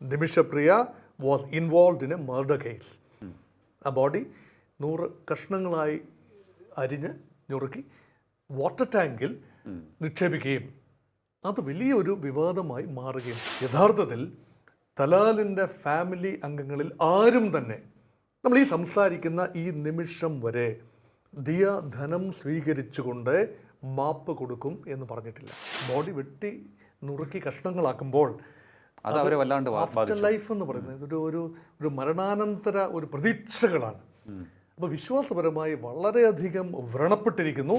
Nimishapriya was involve in a murder case ആ body നൂറ് കഷ്ണങ്ങളായി അരിഞ്ഞ് ഞുറുക്കി വാട്ടർ ടാങ്കിൽ നിക്ഷേപിക്കുകയും അത് വലിയൊരു വിവാദമായി മാറുകയും യഥാർത്ഥത്തിൽ തലാലിന്റെ ഫാമിലി അംഗങ്ങളിൽ ആരും തന്നെ നമ്മൾ ഈ സംസാരിക്കുന്ന ഈ നിമിഷം വരെ ദിയ ധനം സ്വീകരിച്ചുകൊണ്ട് മാപ്പ് കൊടുക്കും എന്ന് പറഞ്ഞിട്ടില്ല. ബോഡി വെട്ടി നുറുക്കി കഷ്ണങ്ങളാക്കുമ്പോൾ അത് അവരെ വല്ലാണ്ട് ആഫ്റ്റർ ലൈഫ് എന്ന് പറയുന്നത് ഒരു ഒരു ഒരു മരണാനന്തര ഒരു പ്രതീക്ഷകളാണ്. അപ്പോൾ വിശ്വാസപരമായി വളരെയധികം വ്രണപ്പെട്ടിരിക്കുന്നു.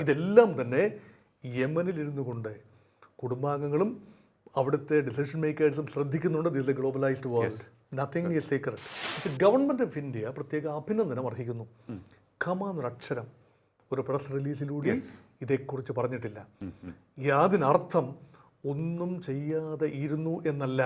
ഇതെല്ലാം തന്നെ യമനിലിരുന്നു കൊണ്ട് കുടുംബാംഗങ്ങളും അവിടുത്തെ ഡിസിഷൻ മേക്കേഴ്സും ശ്രദ്ധിക്കുന്നുണ്ട് this a globalized world. Nothing is secret പക്ഷേ ഗവൺമെന്റ് ഓഫ് ഇന്ത്യ പ്രത്യേക അഭിനന്ദനം അർഹിക്കുന്നു. കമ എന്നൊരു അക്ഷരം ഒരു പ്രസ് റിലീസിലൂടെ ഇതേക്കുറിച്ച് പറഞ്ഞിട്ടില്ല. യാതിനർത്ഥം ഒന്നും ചെയ്യാതെ ഇരുന്നു എന്നല്ല.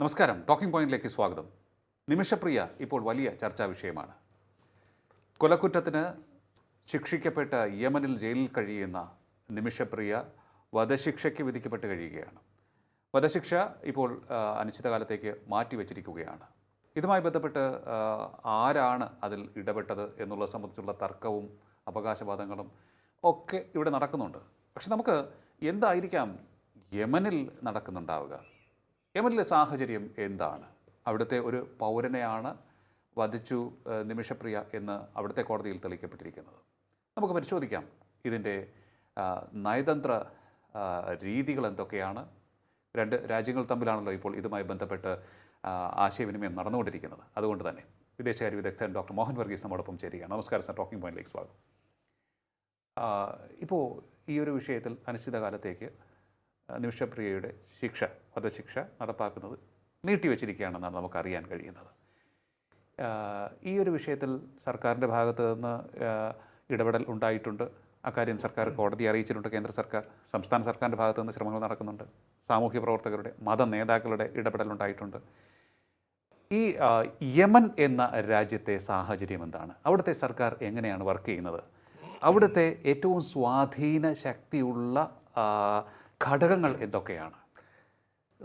നമസ്കാരം. ടോക്കിംഗ് പോയിന്റിലേക്ക് സ്വാഗതം. നിമിഷപ്രിയ ഇപ്പോൾ വലിയ ചർച്ചാ വിഷയമാണ്. കൊലക്കുറ്റത്തിന് ശിക്ഷിക്കപ്പെട്ട യമനിൽ ജയിലിൽ കഴിയുന്ന നിമിഷപ്രിയ വധശിക്ഷയ്ക്ക് വിധിക്കപ്പെട്ട് കഴിയുകയാണ്. വധശിക്ഷ ഇപ്പോൾ അനിശ്ചിതകാലത്തേക്ക് മാറ്റിവെച്ചിരിക്കുകയാണ്. ഇതുമായി ബന്ധപ്പെട്ട് ആരാണ് അതിൽ ഇടപെട്ടത് എന്നുള്ളത് സംബന്ധിച്ചുള്ള തർക്കവും അവകാശവാദങ്ങളും ഒക്കെ ഇവിടെ നടക്കുന്നുണ്ട്. പക്ഷെ നമുക്ക് എന്തായിരിക്കാം യമനിൽ നടക്കുന്നുണ്ടാവുക? യമനിലെ സാഹചര്യം എന്താണ്? അവിടുത്തെ ഒരു പൗരനെയാണ് വധിച്ചു നിമിഷപ്രിയ എന്ന് അവിടുത്തെ കോടതിയിൽ തെളിയിക്കപ്പെട്ടിരിക്കുന്നത്. നമുക്ക് പരിശോധിക്കാം. ഇതിന്റെ നയതന്ത്ര രീതികൾ എന്തൊക്കെയാണ്? രണ്ട് രാജ്യങ്ങൾ തമ്മിലാണല്ലോ ഇപ്പോൾ ഇതുമായി ബന്ധപ്പെട്ട് ആശയവിനിമയം നടന്നുകൊണ്ടിരിക്കുന്നത്. അതുകൊണ്ട് തന്നെ വിദേശകാര്യ വിദഗ്ധൻ ഡോക്ടർ മോഹൻ വർഗീസ് നമ്മോടൊപ്പം ചേരുകയാണ്. നമസ്കാരം സാർ ടോക്കിംഗ് പോയിന്റിലേക്ക് സ്വാഗതം. ഇപ്പോൾ ഈ ഒരു വിഷയത്തിൽ അനിശ്ചിതകാലത്തേക്ക് നിമിഷപ്രിയയുടെ ശിക്ഷ വധശിക്ഷ നടപ്പാക്കുന്നത് നീട്ടിവെച്ചിരിക്കുകയാണെന്നാണ് നമുക്കറിയാൻ കഴിയുന്നത്. ഈ ഒരു വിഷയത്തിൽ സർക്കാരിന്റെ ഭാഗത്തു നിന്ന് ഇടപെടൽ ഉണ്ടായിട്ടുണ്ട്. അക്കാര്യം സർക്കാർ കോടതി അറിയിച്ചിട്ടുണ്ട്. കേന്ദ്ര സർക്കാർ സംസ്ഥാന സർക്കാരിന്റെ ഭാഗത്തു നിന്ന് ശ്രമങ്ങൾ നടക്കുന്നുണ്ട്. സാമൂഹ്യ പ്രവർത്തകരുടെ മത നേതാക്കളുടെ ഇടപെടൽ ഉണ്ടായിട്ടുണ്ട്. ഈ യമൻ എന്ന രാജ്യത്തെ സാഹചര്യം എന്താണ്? അവിടുത്തെ സർക്കാർ എങ്ങനെയാണ് വർക്ക് ചെയ്യുന്നത്? അവിടുത്തെ ഏറ്റവും സ്വാധീന ശക്തിയുള്ള ഘടകങ്ങൾ എന്തൊക്കെയാണ്?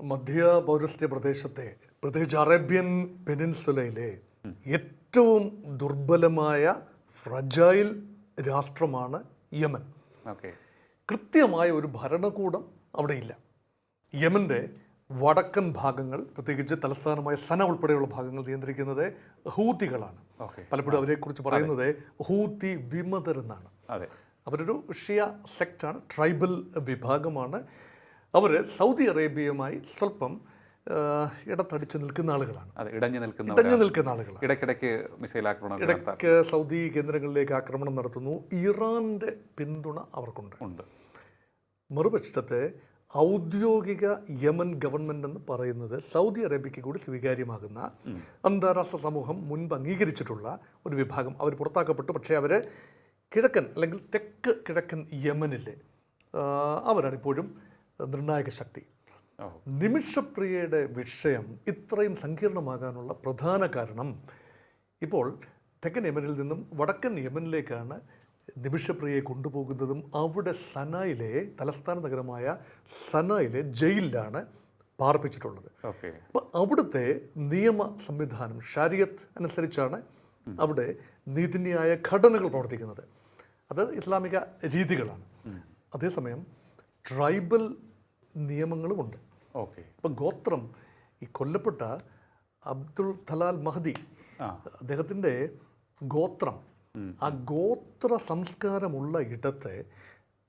മധ്യ പൗരസ്ത്യ പ്രദേശത്തെ പ്രത്യേകിച്ച് അറേബ്യൻ പെനിൻസുലയിലെ ഏറ്റവും ദുർബലമായ ഫ്രജൈൽ രാഷ്ട്രമാണ് യമൻ. ഓക്കെ. കൃത്യമായ ഒരു ഭരണകൂടം അവിടെയില്ല. യമന്റെ വടക്കൻ ഭാഗങ്ങൾ പ്രത്യേകിച്ച് തലസ്ഥാനമായ സന ഉൾപ്പെടെയുള്ള ഭാഗങ്ങൾ നിയന്ത്രിക്കുന്നത് ഹൂത്തികളാണ്. പലപ്പോഴും അവരെക്കുറിച്ച് പറയുന്നത് ഹൂത്തി വിമതർ എന്നാണ്. അവരൊരു ഷിയ സെക്റ്റാണ് ട്രൈബൽ വിഭാഗമാണ്. അവർ സൗദി അറേബ്യയുമായി സ്വല്പം ഇടത്തടിച്ച് നിൽക്കുന്ന ആളുകളാണ്. ഇടഞ്ഞു നിൽക്കുന്ന ഇടഞ്ഞു നിൽക്കുന്ന ആളുകളാണ്. ഇടയ്ക്കിടയ്ക്ക് മിസൈൽ ആക്രമണം ഇടയ്ക്ക് സൗദി കേന്ദ്രങ്ങളിലേക്ക് ആക്രമണം നടത്തുന്നു. ഇറാന്റെ പിന്തുണ അവർക്കുണ്ട്. ഉണ്ട്. മറുപക്ഷത്തെ ഔദ്യോഗിക യമൻ ഗവൺമെന്റ് എന്ന് പറയുന്നത് സൗദി അറേബ്യയ്ക്ക് കൂടി സ്വീകാര്യമാകുന്ന അന്താരാഷ്ട്ര സമൂഹം മുൻപ് അംഗീകരിച്ചിട്ടുള്ള ഒരു വിഭാഗം അവർ പുറത്താക്കപ്പെട്ടു. പക്ഷേ അവർ കിഴക്കൻ അല്ലെങ്കിൽ തെക്ക് കിഴക്കൻ യമനിലെ അവരാണ് ഇപ്പോഴും നിർണായക ശക്തി. നിമിഷപ്രിയയുടെ വിഷയം ഇത്രയും സങ്കീർണമാകാനുള്ള പ്രധാന കാരണം ഇപ്പോൾ തെക്കൻ യമനിൽ നിന്നും വടക്കൻ യമനിലേക്കാണ് നിമിഷപ്രിയയെ കൊണ്ടുപോകുന്നതും അവിടെ സനായിലെ തലസ്ഥാന നഗരമായ സനായിലെ ജയിലിലാണ് പാർപ്പിച്ചിട്ടുള്ളത്. ഓക്കെ. അപ്പോൾ അവിടുത്തെ നിയമ സംവിധാനം ഷാരിയത്ത് അനുസരിച്ചാണ് അവിടെ നീതിന്യായ ഘടനകൾ പ്രവർത്തിക്കുന്നത്. അത് ഇസ്ലാമിക രീതികളാണ്. അതേസമയം ട്രൈബൽ നിയമങ്ങളുമുണ്ട് ഓക്കെ. ഇപ്പം ഗോത്രം ഈ കൊല്ലപ്പെട്ട അബ്ദുൾ തലാൽ മഹദി. അദ്ദേഹത്തിന്റെ ഗോത്രം ആ ഗോത്ര സംസ്കാരമുള്ള ഇടത്തെ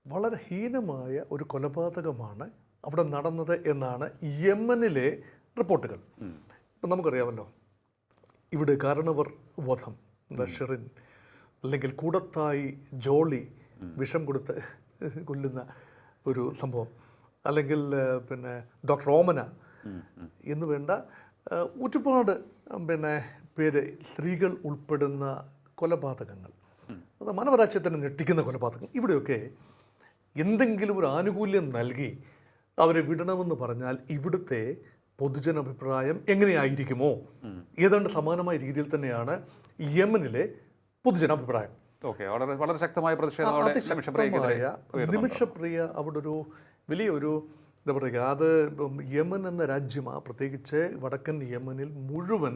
വളരെ ഹീനമായ ഒരു കൊലപാതകമാണ് അവിടെ നടന്നത് എന്നാണ് യമനിലെ റിപ്പോർട്ടുകൾ. ഇപ്പം നമുക്കറിയാമല്ലോ ഇവിടെ കാരണവർ വധം ഷെറിൻ അല്ലെങ്കിൽ കൂടത്തായി ജോളി വിഷം കൊടുത്ത് കൊല്ലുന്ന ഒരു സംഭവം അല്ലെങ്കിൽ പിന്നെ ഡോക്ടർ ഓമന എന്ന് വേണ്ട ഒരുപാട് പിന്നെ പേര് സ്ത്രീകൾ ഉൾപ്പെടുന്ന കൊലപാതകങ്ങൾ. അത് മാനവരാജ്യത്തിനെ ഞെട്ടിക്കുന്ന കൊലപാതകം ഇവിടെയൊക്കെ എന്തെങ്കിലും ഒരു ആനുകൂല്യം നൽകി അവരെ വിടണമെന്ന് പറഞ്ഞാൽ ഇവിടുത്തെ പൊതുജനാഭിപ്രായം എങ്ങനെയായിരിക്കുമോ? ഏതാണ്ട് സമാനമായ രീതിയിൽ തന്നെയാണ് യമനിലെ പൊതുജനാഭിപ്രായം. അഭിപ്രായം വളരെ വളരെ ശക്തമായ നിമിഷപ്രിയ അവിടെ ഒരു വലിയൊരു എന്താ പറയുക അത് യമൻ എന്ന രാജ്യം പ്രത്യേകിച്ച് വടക്കൻ യമനിൽ മുഴുവൻ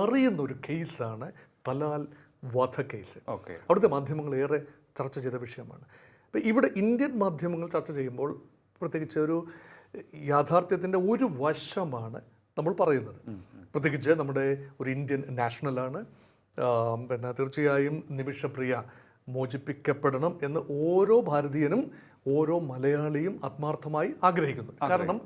അറിയുന്ന ഒരു കേസാണ് തലാൽ വധ കേസ് ഓക്കെ. അവിടുത്തെ മാധ്യമങ്ങൾ ഏറെ ചർച്ച ചെയ്ത വിഷയമാണ്. അപ്പോൾ ഇവിടെ ഇന്ത്യൻ മാധ്യമങ്ങൾ ചർച്ച ചെയ്യുമ്പോൾ പ്രത്യേകിച്ച് ഒരു യാഥാർത്ഥ്യത്തിന്റെ ഒരു വശമാണ് നമ്മൾ പറയുന്നത്. പ്രത്യേകിച്ച് നമ്മുടെ ഒരു ഇന്ത്യൻ നാഷണലാണ്. പിന്നെ തീർച്ചയായും നിമിഷപ്രിയ മോചിപ്പിക്കപ്പെടണം എന്ന് ഓരോ ഭാരതീയനും ഓരോ മലയാളിയും ആത്മാർത്ഥമായി ആഗ്രഹിക്കുന്നു. കാരണം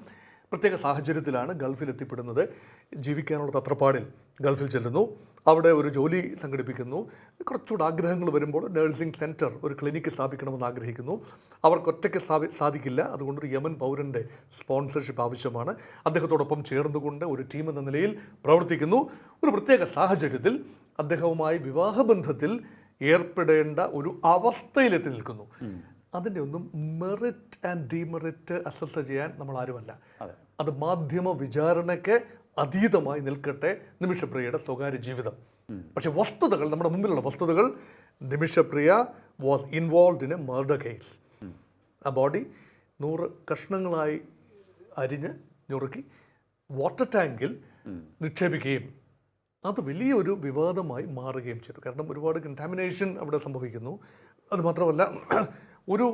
പ്രത്യേക സാഹചര്യത്തിലാണ് ഗൾഫിൽ എത്തിപ്പെടുന്നത്. ജീവിക്കാനുള്ള തത്രപ്പാടിൽ ഗൾഫിൽ ചെല്ലുന്നു. അവിടെ ഒരു ജോലി സംഘടിപ്പിക്കുന്നു. കുറച്ചുകൂടെ ആഗ്രഹങ്ങൾ വരുമ്പോൾ നഴ്സിംഗ് സെന്റർ ഒരു ക്ലിനിക്ക് സ്ഥാപിക്കണമെന്ന് ആഗ്രഹിക്കുന്നു. അവർക്ക് ഒറ്റയ്ക്ക് സ്ഥാപി സാധിക്കില്ല. അതുകൊണ്ട് ഒരു യമൻ പൗരന്റെ സ്പോൺസർഷിപ്പ് ആവശ്യമാണ്. അദ്ദേഹത്തോടൊപ്പം ചേർന്നുകൊണ്ട് ഒരു ടീം എന്ന നിലയിൽ പ്രവർത്തിക്കുന്നു. ഒരു പ്രത്യേക സാഹചര്യത്തിൽ അദ്ദേഹവുമായി വിവാഹബന്ധത്തിൽ ഏർപ്പെടേണ്ട ഒരു അവസ്ഥയിലെത്തി നിൽക്കുന്നു. അതിന്റെ ഒന്നും മെറിറ്റ് ആൻഡ് ഡിമെറിറ്റ് അസസ് ചെയ്യാൻ നമ്മൾ ആരുമല്ല അതെ. മാധ്യമ വിചാരണയ്ക്ക് അതീതമായി നിൽക്കട്ടെ നിമിഷപ്രിയയുടെ സ്വകാര്യ ജീവിതം. പക്ഷെ വസ്തുതകൾ നമ്മുടെ മുമ്പിലുള്ള വസ്തുതകൾ Nimishapriya was involve in a murder case ആ ബോഡി നൂറ് കഷ്ണങ്ങളായി അരിഞ്ഞ് ഞുറുക്കി വാട്ടർ ടാങ്കിൽ നിക്ഷേപിക്കുകയും അത് വലിയൊരു വിവാദമായി മാറുകയും ചെയ്തു. കാരണം ഒരുപാട് കണ്ടാമിനേഷൻ അവിടെ സംഭവിക്കുന്നു. അത് മാത്രമല്ല ഒരു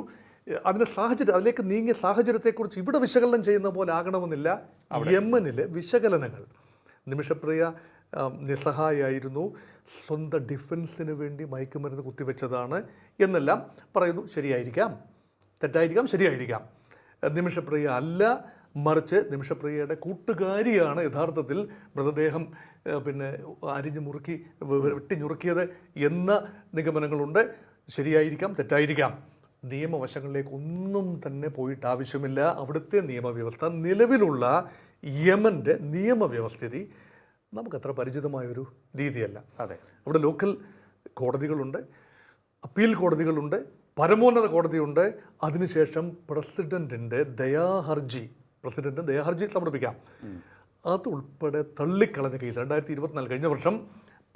അതിന്റെ സാഹചര്യം അതിലേക്ക് നീങ്ങിയ സാഹചര്യത്തെക്കുറിച്ച് ഇവിടെ വിശകലനം ചെയ്യുന്ന പോലെ ആകണമെന്നില്ല. യമനിലെ വിശകലനങ്ങൾ. നിമിഷപ്രിയ നിസ്സഹായായിരുന്നു. സ്വന്തം ഡിഫൻസിന് വേണ്ടി മയക്കുമരുന്ന് കുത്തിവെച്ചതാണ് എന്നെല്ലാം പറയുന്നു. ശരിയായിരിക്കാം. തെറ്റായിരിക്കാം ശരിയായിരിക്കാം. നിമിഷപ്രിയ അല്ല മറിച്ച് നിമിഷപ്രിയയുടെ കൂട്ടുകാരിയാണ് യഥാർത്ഥത്തിൽ മൃതദേഹം പിന്നെ അരിഞ്ഞു മുറുക്കി വെട്ടി ഞുറുക്കിയത് എന്ന നിഗമനങ്ങളുണ്ട്. ശരിയായിരിക്കാം തെറ്റായിരിക്കാം. നിയമവശങ്ങളിലേക്ക് ഒന്നും തന്നെ പോയിട്ട് ആവശ്യമില്ല അവിടുത്തെ നിയമവ്യവസ്ഥ നിലവിലുള്ള യമന്റെ നിയമവ്യവസ്ഥിതി നമുക്കത്ര പരിചിതമായൊരു രീതിയല്ല. അതെ. അവിടെ ലോക്കൽ കോടതികളുണ്ട് അപ്പീൽ കോടതികളുണ്ട് പരമോന്നത കോടതിയുണ്ട്. അതിനുശേഷം പ്രസിഡന്റിന്റെ ദയാഹർജി പ്രസിഡന്റ് ദയാഹർജി സമർപ്പിക്കാം. അതുൾപ്പെടെ തള്ളിക്കളഞ്ഞ കേസ് രണ്ടായിരത്തി ഇരുപത്തിനാല് കഴിഞ്ഞ വർഷം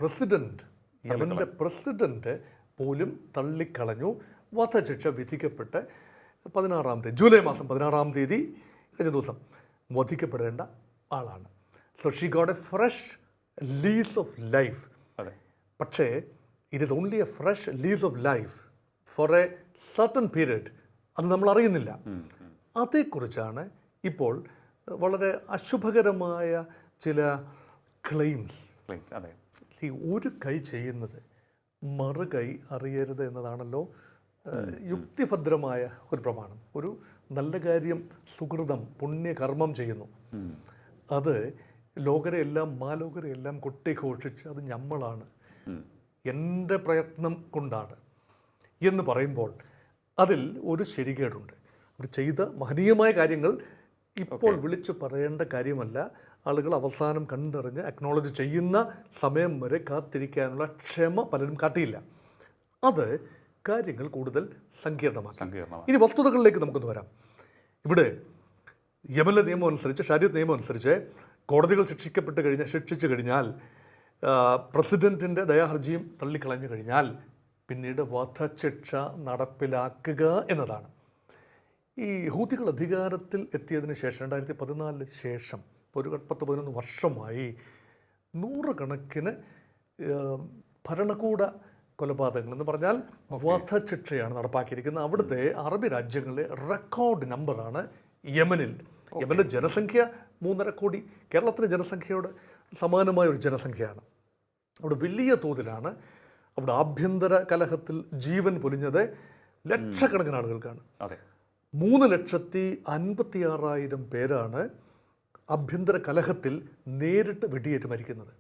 പ്രസിഡന്റ് യമന്റെ പ്രസിഡന്റ് പോലും തള്ളിക്കളഞ്ഞു. വധശിക്ഷ വിധിക്കപ്പെട്ട് പതിനാറാം തീയതി ജൂലൈ മാസം പതിനാറാം തീയതി കഴിഞ്ഞ ദിവസം വധിക്കപ്പെടേണ്ട ആളാണ്. So she got a fresh lease of life അതെ. പക്ഷേ it is only a fresh lease of life for a certain period അത് നമ്മൾ അറിയുന്നില്ല. അതേക്കുറിച്ചാണ് ഇപ്പോൾ വളരെ അശുഭകരമായ ചില ക്ലെയിംസ് അതെ. ഒരു കൈ ചെയ്യുന്നത് മറുകൈ അറിയരുത് എന്നതാണല്ലോ യുക്തിഭദ്രമായ ഒരു പ്രമാണം ഒരു നല്ല കാര്യം സുഹൃതം പുണ്യകർമ്മം ചെയ്യുന്നു. അത് ലോകരെ എല്ലാം മാലോകരെ എല്ലാം കൊട്ടിഘോഷിച്ച് അത് ഞമ്മളാണ്. എന്റെ പ്രയത്നം കൊണ്ടാണ് എന്ന് പറയുമ്പോൾ അതിൽ ഒരു ശരികേടുണ്ട്. അവർ ചെയ്ത മഹനീയമായ കാര്യങ്ങൾ ഇപ്പോൾ വിളിച്ചു പറയേണ്ട കാര്യമല്ല. ആളുകൾ അവസാനം കണ്ടറിഞ്ഞ് അക്നോളജ് ചെയ്യുന്ന സമയം വരെ കാത്തിരിക്കാനുള്ള ക്ഷമ പലരും കാട്ടിയില്ല. അത് കാര്യങ്ങൾ കൂടുതൽ സങ്കീർണമാക്കി. ഇനി വസ്തുതകളിലേക്ക് നമുക്കൊന്ന് വരാം. ഇവിടെ യമൽ നിയമം അനുസരിച്ച് ഷാരിയത്ത് നിയമം അനുസരിച്ച് കോടതികൾ ശിക്ഷിക്കപ്പെട്ട് കഴിഞ്ഞാൽ ശിക്ഷിച്ചു കഴിഞ്ഞാൽ പ്രസിഡന്റിന്റെ ദയാഹർജിയും തള്ളിക്കളഞ്ഞു കഴിഞ്ഞാൽ പിന്നീട് വധശിക്ഷ നടപ്പിലാക്കുക എന്നതാണ്. ഈ ഹൂത്തികൾ അധികാരത്തിൽ എത്തിയതിന് ശേഷം രണ്ടായിരത്തി പതിനാലിന് ശേഷം ഒരു പത്ത് പതിനൊന്ന് വർഷമായി നൂറുകണക്കിന് ഭരണകൂട കൊലപാതകങ്ങൾ എന്ന് പറഞ്ഞാൽ വധശിക്ഷയാണ് നടപ്പാക്കിയിരിക്കുന്നത്. അവിടുത്തെ അറബി രാജ്യങ്ങളിലെ റെക്കോർഡ് നമ്പറാണ് യമനിൽ. യമന്റെ ജനസംഖ്യ മൂന്നര കോടി. കേരളത്തിലെ ജനസംഖ്യയോട് സമാനമായ ഒരു ജനസംഖ്യയാണ്. അവിടെ വലിയ തോതിലാണ് അവിടെ ആഭ്യന്തര കലഹത്തിൽ ജീവൻ പൊലിഞ്ഞത് ലക്ഷക്കണക്കിന് ആളുകൾക്കാണ്. അതെ. മൂന്ന് ലക്ഷത്തി അൻപത്തി ആറായിരം പേരാണ് ആഭ്യന്തര കലഹത്തിൽ നേരിട്ട് വെടിയേറ്റ് മരിക്കുന്നത്.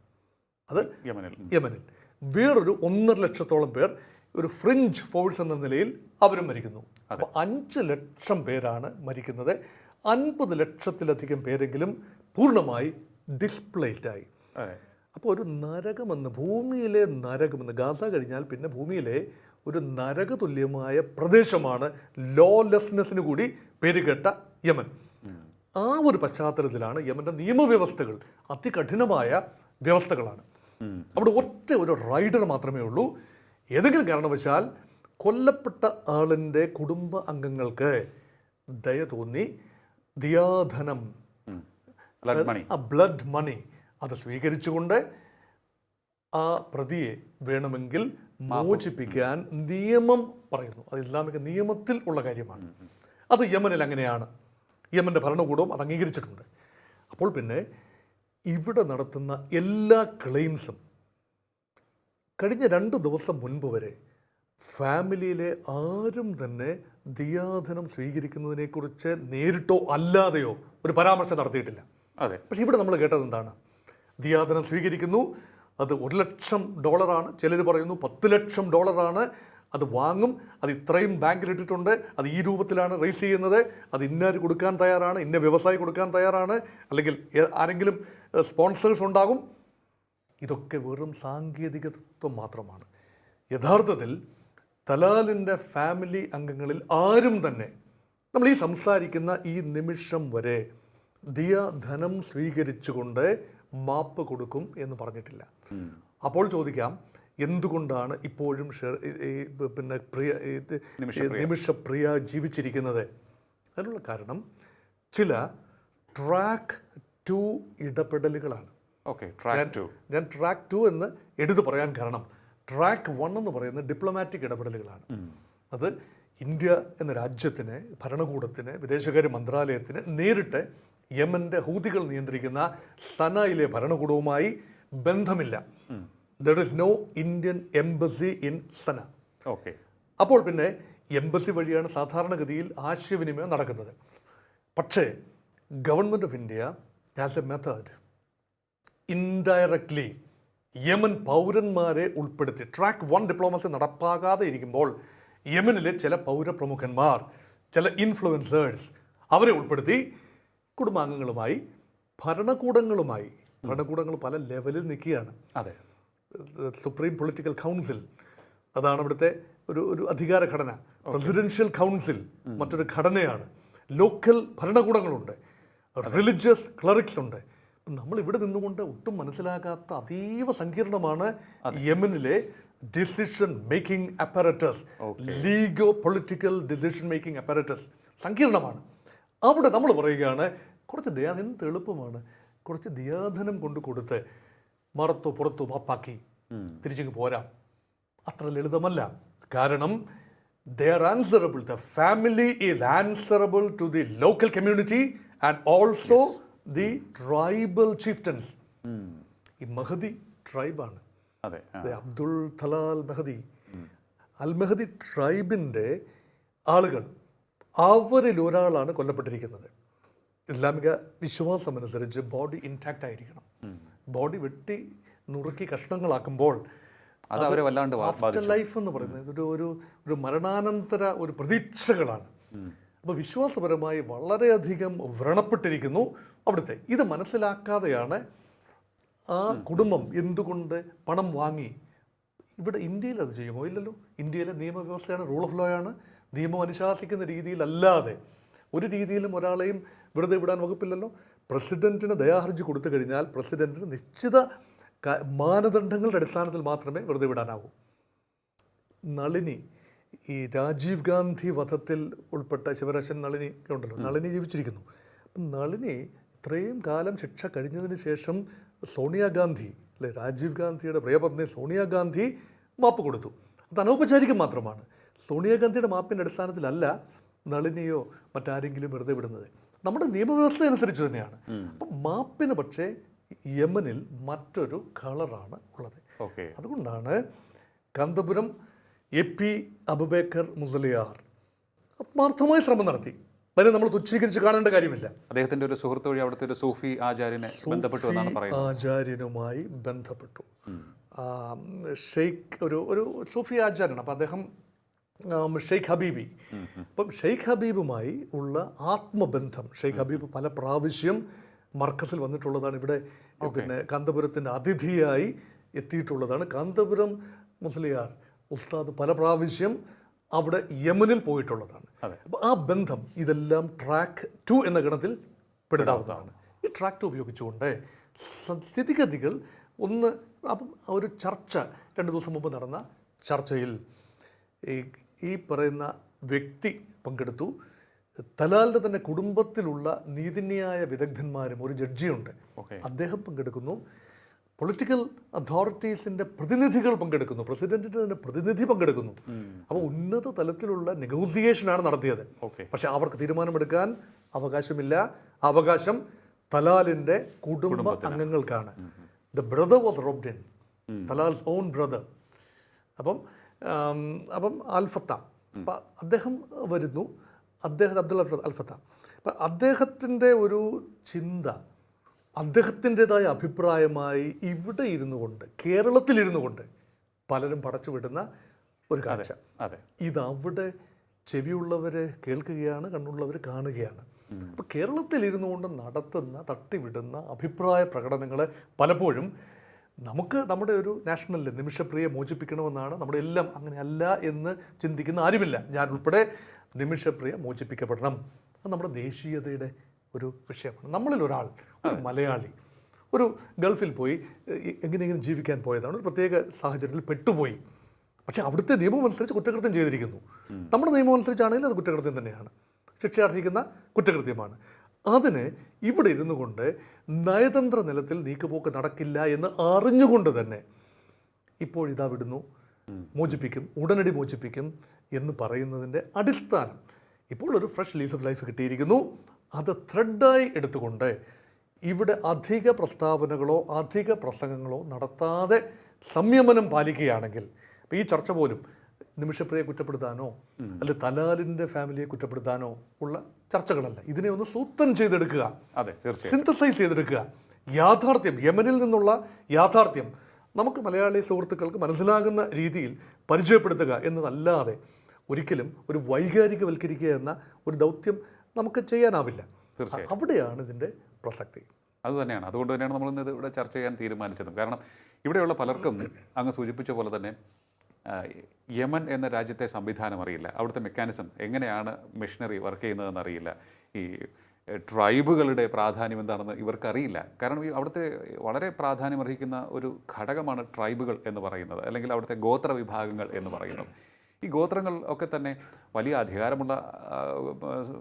അത് യമനിൽ. യമനിൽ. വേറൊരു ഒന്നര ലക്ഷത്തോളം പേർ ഒരു ഫ്രിഞ്ച് ഫോഴ്സ് എന്ന നിലയിൽ അവരും മരിക്കുന്നു. അപ്പോൾ അഞ്ച് ലക്ഷം പേരാണ് മരിക്കുന്നത്. അൻപത് ലക്ഷത്തിലധികം പേരെങ്കിലും പൂർണമായി ഡിസ്പ്ലേറ്റായി. ആയി അപ്പോൾ ഒരു നരകമെന്ന് ഭൂമിയിലെ നരകമെന്ന് ഗാസ കഴിഞ്ഞാൽ പിന്നെ ഭൂമിയിലെ ഒരു നരകതുല്യമായ പ്രദേശമാണ് ലോലെസ്നെസ്സിന് കൂടി പേരുകേട്ട യമൻ. ആ ഒരു പശ്ചാത്തലത്തിലാണ് യമന്റെ നിയമവ്യവസ്ഥകൾ അതികഠിനമായ വ്യവസ്ഥകളാണ്. അവിടെ ഒറ്റ ഒരു റൈഡർ മാത്രമേ ഉള്ളൂ. ഏതെങ്കിലും കാരണവശാൽ കൊല്ലപ്പെട്ട ആളിന്റെ കുടുംബ അംഗങ്ങൾക്ക് ദയ തോന്നി. ദിയാധനം ബ്ലഡ് മണി അത് സ്വീകരിച്ചുകൊണ്ട് ആ പ്രതിയെ വേണമെങ്കിൽ മോചിപ്പിക്കാൻ നിയമം പറയുന്നു. അത് ഇസ്ലാമിക നിയമത്തിൽ ഉള്ള കാര്യമാണ്. അത് യമനിൽ അങ്ങനെയാണ്. യമന്റെ ഭരണകൂടവും അത് അംഗീകരിച്ചിട്ടുണ്ട്. അപ്പോൾ പിന്നെ ഇവിടെ നടത്തുന്ന എല്ലാ ക്ലെയിംസും കഴിഞ്ഞ രണ്ട് ദിവസം മുൻപ് വരെ ഫാമിലിയിലെ ആരും തന്നെ ദിയാധനം സ്വീകരിക്കുന്നതിനെക്കുറിച്ച് നേരിട്ടോ അല്ലാതെയോ ഒരു പരാമർശം നടത്തിയിട്ടില്ല. അതെ. പക്ഷേ ഇവിടെ നമ്മൾ കേട്ടത് എന്താണ്? ദിയാധനം സ്വീകരിക്കുന്നു അത് ഒരു ലക്ഷം ഡോളറാണ്. ചിലർ പറയുന്നു പത്ത് ലക്ഷം ഡോളറാണ്. അത് വാങ്ങും അത് ഇത്രയും ബാങ്കിലിട്ടിട്ടുണ്ട് അത് ഈ രൂപത്തിലാണ് റേസ് ചെയ്യുന്നത് അത് ഇന്നാര് കൊടുക്കാൻ തയ്യാറാണ് ഇന്ന വ്യവസായി കൊടുക്കാൻ തയ്യാറാണ് അല്ലെങ്കിൽ ആരെങ്കിലും സ്പോൺസേഴ്സ് ഉണ്ടാകും. ഇതൊക്കെ വെറും സാങ്കേതികത്വം മാത്രമാണ്. യഥാർത്ഥത്തിൽ തലാലിന്റെ ഫാമിലി അംഗങ്ങളിൽ ആരും തന്നെ നമ്മൾ ഈ സംസാരിക്കുന്ന ഈ നിമിഷം വരെ ദിയ ധനം സ്വീകരിച്ചുകൊണ്ട് മാപ്പ് കൊടുക്കും എന്ന് പറഞ്ഞിട്ടില്ല. അപ്പോൾ ചോദിക്കാം എന്തുകൊണ്ടാണ് ഇപ്പോഴും പിന്നെ പ്രിയ നിമിഷപ്രിയ. ജീവിച്ചിരിക്കുന്നത്? അതിനുള്ള കാരണം ചില ട്രാക്ക് ടു ഇടപെടലുകളാണ്. ഓക്കെ ഞാൻ ട്രാക്ക് ടു എന്ന് എടുത്തു പറയാൻ കാരണം ട്രാക്ക് വൺ എന്ന് പറയുന്നത് ഡിപ്ലോമാറ്റിക് ഇടപെടലുകളാണ്. അത് ഇന്ത്യ എന്ന രാജ്യത്തിന് ഭരണകൂടത്തിന് വിദേശകാര്യ മന്ത്രാലയത്തിന് നേരിട്ട് യമന്റെ ഹൂതികൾ നിയന്ത്രിക്കുന്ന സനയിലെ ഭരണകൂടവുമായി ബന്ധമില്ല. There is no Indian embassy in Sanaa okay അപ്പോൾ പിന്നെ എംബസി വഴിയാണ് സാധാരണഗതിയിൽ ആശയവിനിമയം നടക്കുന്നത്. പക്ഷേ government of India as a method indirectly Yemen പൗരന്മാരെ ഉൾപ്പെടുത്തി ട്രാക്ക് വൺ ഡിപ്ലോമസി നടപ്പാകാതെ ഇരിക്കുമ്പോൾ യമനിലെ ചില പൗരപ്രമുഖന്മാർ ചില ഇൻഫ്ലുവൻസേഴ്സ് അവരെ ഉൾപ്പെടുത്തി കുടുംബാംഗങ്ങളുമായി ഭരണകൂടങ്ങളുമായി ഭരണകൂടങ്ങൾ പല ലെവലിൽ നിൽക്കുകയാണ്. അതെ. സുപ്രീം പൊളിറ്റിക്കൽ കൗൺസിൽ അതാണ് ഇവിടുത്തെ ഒരു ഒരു അധികാര ഘടന. പ്രസിഡൻഷ്യൽ കൗൺസിൽ മറ്റൊരു ഘടനയാണ്. ലോക്കൽ ഭരണകൂടങ്ങളുണ്ട്. റിലിജിയസ് ക്ലറിക്സ് ഉണ്ട്. നമ്മൾ ഇവിടെ നിന്നുകൊണ്ട് ഒട്ടും മനസ്സിലാകാത്ത അതീവ സങ്കീർണമാണ് യമനിലെ ഡിസിഷൻ മേക്കിംഗ് അപ്പാരറ്റസ് ലീഗോ പൊളിറ്റിക്കൽ ഡിസിഷൻ മേക്കിംഗ് അപ്പാരറ്റസ് സങ്കീർണമാണ്. അവിടെ നമ്മൾ പറയുകയാണ് കുറച്ച് ദയാ എന്ത് എളുപ്പമാണ്. കുറച്ച് ദയാധനം കൊണ്ട് കൊടുത്ത് മറത്തോ പുറത്തു മാപ്പാക്കി. തിരിച്ചു പോരാം. അത്ര ലളിതമല്ല. കാരണം they are answerable the family is answerable to the local community and also the tribal chieftains ഈ Mahdi ട്രൈബാണ്. Abdul Talal Mehdi. Al Mehdi ട്രൈബിന്റെ ആളുകൾ അവരിൽ ഒരാളാണ് കൊല്ലപ്പെട്ടിരിക്കുന്നത്. ഇസ്ലാമിക വിശ്വാസം അനുസരിച്ച് ബോഡി ഇൻടാക്റ്റ് ആയിരിക്കണം. ബോഡി വെട്ടി നുറുക്കി കഷ്ണങ്ങളാക്കുമ്പോൾ അത് അവരെ വല്ലാണ്ട് ആഫ്റ്റർ ലൈഫ് എന്ന് പറയുന്നത് ഒരു ഒരു ഒരു മരണാനന്തര ഒരു പ്രതീക്ഷകളാണ്. അപ്പോൾ വിശ്വാസപരമായി വളരെയധികം വ്രണപ്പെട്ടിരിക്കുന്നു അവിടുത്തെ. ഇത് മനസ്സിലാക്കാതെയാണ് ആ കുടുംബം എന്തുകൊണ്ട് പണം വാങ്ങി? ഇവിടെ ഇന്ത്യയിൽ അത് ചെയ്യുമോ? ഇല്ലല്ലോ. ഇന്ത്യയിലെ നിയമവ്യവസ്ഥയാണ് റൂൾ ഓഫ് ലോ ആണ്. നിയമം അനുശാസിക്കുന്ന രീതിയിലല്ലാതെ ഒരു രീതിയിലും ഒരാളെയും വെറുതെ വിടാൻ വകുപ്പില്ലല്ലോ. പ്രസിഡന്റിന് ദയാഹർജി കൊടുത്തു കഴിഞ്ഞാൽ പ്രസിഡന്റിന് നിശ്ചിത മാനദണ്ഡങ്ങളുടെ അടിസ്ഥാനത്തിൽ മാത്രമേ വെറുതെ വിടാനാവൂ. നളിനി ഈ രാജീവ് ഗാന്ധി വധത്തിൽ ഉൾപ്പെട്ട ശിവരാശൻ നളിനി ഉണ്ടല്ലോ. നളിനി ജീവിച്ചിരിക്കുന്നു. അപ്പം നളിനി ഇത്രയും കാലം ശിക്ഷ കഴിഞ്ഞതിന് ശേഷം സോണിയാഗാന്ധി അല്ലെ രാജീവ് ഗാന്ധിയുടെ പ്രിയപത്നി സോണിയാഗാന്ധി മാപ്പ് കൊടുത്തു. അത് അനൗപചാരികം മാത്രമാണ്. സോണിയാഗാന്ധിയുടെ മാപ്പിന്റെ അടിസ്ഥാനത്തിലല്ല നളിനിയോ മറ്റാരെങ്കിലും വെറുതെ വിടുന്നത്. നമ്മുടെ നിയമവ്യവസ്ഥ അനുസരിച്ച് തന്നെയാണ്. അപ്പം മാപ്പിന് പക്ഷേ യമനിൽ മറ്റൊരു കളറാണ് ഉള്ളത്. അതുകൊണ്ടാണ് കാന്തപുരം എ പി അബുബേക്കർ മുസലിയാർ ആത്മാർത്ഥമായ ശ്രമം നടത്തി. അതിനെ നമ്മൾ തുച്ഛീകരിച്ച് കാണേണ്ട കാര്യമില്ല. അദ്ദേഹത്തിന്റെ ഒരു സുഹൃത്ത് വഴി അവിടുത്തെ ഒരു സൂഫി ആചാര്യനെ ബന്ധപ്പെട്ടു എന്നാണ് പറയുന്നത്. ആചാര്യനുമായി ബന്ധപ്പെട്ടു. ഷെയ്ഖ് ഒരു ഒരു സൂഫി ആചാര്യനാണ്. അപ്പം അദ്ദേഹം ഷെയ്ഖ് ഹബീബി. അപ്പം ഷെയ്ഖ് ഹബീബുമായി ഉള്ള ആത്മബന്ധം ഷെയ്ഖ് ഹബീബ് പല പ്രാവശ്യം മർക്കസിൽ വന്നിട്ടുള്ളതാണ്. ഇവിടെ പിന്നെ കാന്തപുരത്തിന്റെ അതിഥിയായി എത്തിയിട്ടുള്ളതാണ്. കാന്തപുരം മുസ്ലിയാർ ഉസ്താദ് പല പ്രാവശ്യം അവിടെ യമനിൽ പോയിട്ടുള്ളതാണ്. അപ്പോൾ ആ ബന്ധം ഇതെല്ലാം ട്രാക്ക് ടു എന്ന ഗണത്തിൽ പെടുത്താവുന്നതാണ്. ഈ ട്രാക്ക് ടു ഉപയോഗിച്ചുകൊണ്ട് സ്ഥിതിഗതികൾ ഒന്ന് അപ്പം ഒരു ചർച്ച രണ്ട് ദിവസം മുമ്പ് നടന്ന ചർച്ചയിൽ ഈ ഈ പറയുന്ന വ്യക്തി പങ്കെടുത്തു. തലാലിന്റെ തന്നെ കുടുംബത്തിലുള്ള നീതിന്യായ വിദഗ്ധന്മാരും ഒരു ജഡ്ജിയുണ്ട്. അദ്ദേഹം പങ്കെടുക്കുന്നു. പൊളിറ്റിക്കൽ അതോറിറ്റീസിന്റെ പ്രതിനിധികൾ പങ്കെടുക്കുന്നു. പ്രസിഡന്റിന്റെ തന്നെ പ്രതിനിധി പങ്കെടുക്കുന്നു. അപ്പോൾ ഉന്നത തലത്തിലുള്ള നെഗോസിയേഷനാണ് നടത്തിയത്. പക്ഷേ അവർക്ക് തീരുമാനമെടുക്കാൻ അവകാശമില്ല. അവകാശം തലാലിന്റെ കുടുംബ അംഗങ്ങൾക്കാണ്. The brother was robbed in Talal's own brother അപ്പം അപ്പം അൽഫത്ത. അപ്പം അദ്ദേഹം വരുന്നു. അദ്ദേഹം അബ്ദുൽ അൽഫ അൽഫത്ത. അപ്പം അദ്ദേഹത്തിന്റെ ഒരു ചിന്ത അദ്ദേഹത്തിന്റെതായ അഭിപ്രായമായി ഇവിടെ ഇരുന്നു കൊണ്ട് കേരളത്തിലിരുന്നു കൊണ്ട് പലരും പടച്ചു വിടുന്ന ഒരു കാഴ്ച. അതെ. ഇത് അവിടെ ചെവിയുള്ളവർ കേൾക്കുകയാണ് കണ്ണുള്ളവർ കാണുകയാണ്. അപ്പോൾ കേരളത്തിലിരുന്നു കൊണ്ട് നടത്തുന്ന തട്ടിവിടുന്ന അഭിപ്രായ പ്രകടനങ്ങൾ പലപ്പോഴും നമുക്ക് നമ്മുടെ ഒരു നാഷണലിൽ നിമിഷപ്രിയെ മോചിപ്പിക്കണമെന്നാണ് നമ്മുടെ എല്ലാം അങ്ങനെയല്ല എന്ന് ചിന്തിക്കുന്ന ആരുമില്ല. ഞാൻ ഉൾപ്പെടെ നിമിഷപ്രിയ മോചിപ്പിക്കപ്പെടണം. അത് നമ്മുടെ ദേശീയതയുടെ ഒരു വിഷയമാണ്. നമ്മളിൽ ഒരാൾ ഒരു മലയാളി ഒരു ഗൾഫിൽ പോയി എങ്ങനെയെങ്കിലും ജീവിക്കാൻ പോയതാണ് ഒരു പ്രത്യേക സാഹചര്യത്തിൽ പെട്ടുപോയി. പക്ഷേ അവിടുത്തെ നിയമം അനുസരിച്ച് കുറ്റകൃത്യം ചെയ്തിരിക്കുന്നു. നമ്മുടെ നിയമം അനുസരിച്ചാണെങ്കിൽ അത് കുറ്റകൃത്യം തന്നെയാണ്. ശിക്ഷ അർഹിക്കുന്ന കുറ്റകൃത്യമാണ്. അതിന് ഇവിടെ ഇരുന്നു കൊണ്ട് നയതന്ത്ര നിലത്തിൽ നീക്കുപോക്ക് നടക്കില്ല എന്ന് അറിഞ്ഞുകൊണ്ട് തന്നെ ഇപ്പോഴിതാ വിടുന്നു. മോചിപ്പിക്കും ഉടനടി മോചിപ്പിക്കും എന്ന് പറയുന്നതിന്റെ അടിസ്ഥാനം ഇപ്പോൾ ഒരു ഫ്രഷ് ലീസ് ഓഫ് ലൈഫ് കിട്ടിയിരിക്കുന്നു. അത് ത്രെഡായി എടുത്തുകൊണ്ട് ഇവിടെ അധിക പ്രസ്താവനകളോ അധിക പ്രസംഗങ്ങളോ നടത്താതെ സംയമനം പാലിക്കുകയാണെങ്കിൽ ഈ ചർച്ച പോലും നിമിഷപ്രിയെ കുറ്റപ്പെടുത്താനോ അല്ലെ തലാലിന്റെ ഫാമിലിയെ കുറ്റപ്പെടുത്താനോ ഉള്ള ചർച്ചകളല്ല. ഇതിനെ ഒന്ന് സൂത്രം ചെയ്തെടുക്കുക. അതെ സിന്തസൈസ് ചെയ്തെടുക്കുക. യാഥാർത്ഥ്യം യമനിൽ നിന്നുള്ള യാഥാർത്ഥ്യം. നമുക്ക് മലയാളി സുഹൃത്തുക്കൾക്ക് മനസ്സിലാകുന്ന രീതിയിൽ പരിചയപ്പെടുത്തുക എന്നതല്ലാതെ ഒരിക്കലും ഒരു വൈകാരികവൽക്കരിക്കുക എന്ന ഒരു ദൗത്യം നമുക്ക് ചെയ്യാനാവില്ല. അവിടെയാണ് ഇതിന്റെ പ്രസക്തി. അതുതന്നെയാണ് അതുകൊണ്ട് തന്നെയാണ് നമ്മൾ ഇന്ന് ഇത് ഇവിടെ ചർച്ച ചെയ്യാൻ തീരുമാനിച്ചതും. കാരണം ഇവിടെയുള്ള പലർക്കും അങ്ങ് സൂചിപ്പിച്ച പോലെ തന്നെ യമൻ എന്ന രാജ്യത്തെ സംവിധാനം അറിയില്ല. അവിടുത്തെ മെക്കാനിസം എങ്ങനെയാണ് മെഷീനറി വർക്ക് ചെയ്യുന്നതെന്ന് അറിയില്ല. ഈ ട്രൈബുകളുടെ പ്രാധാന്യം എന്താണെന്ന് ഇവർക്കറിയില്ല. കാരണം ഈ അവിടുത്തെ വളരെ പ്രാധാന്യം അർഹിക്കുന്ന ഒരു ഘടകമാണ് ട്രൈബുകൾ എന്ന് പറയുന്നത് അല്ലെങ്കിൽ അവിടുത്തെ ഗോത്ര വിഭാഗങ്ങൾ എന്ന് പറയുന്നത്. ഈ ഗോത്രങ്ങൾ ഒക്കെ തന്നെ വലിയ അധികാരമുള്ള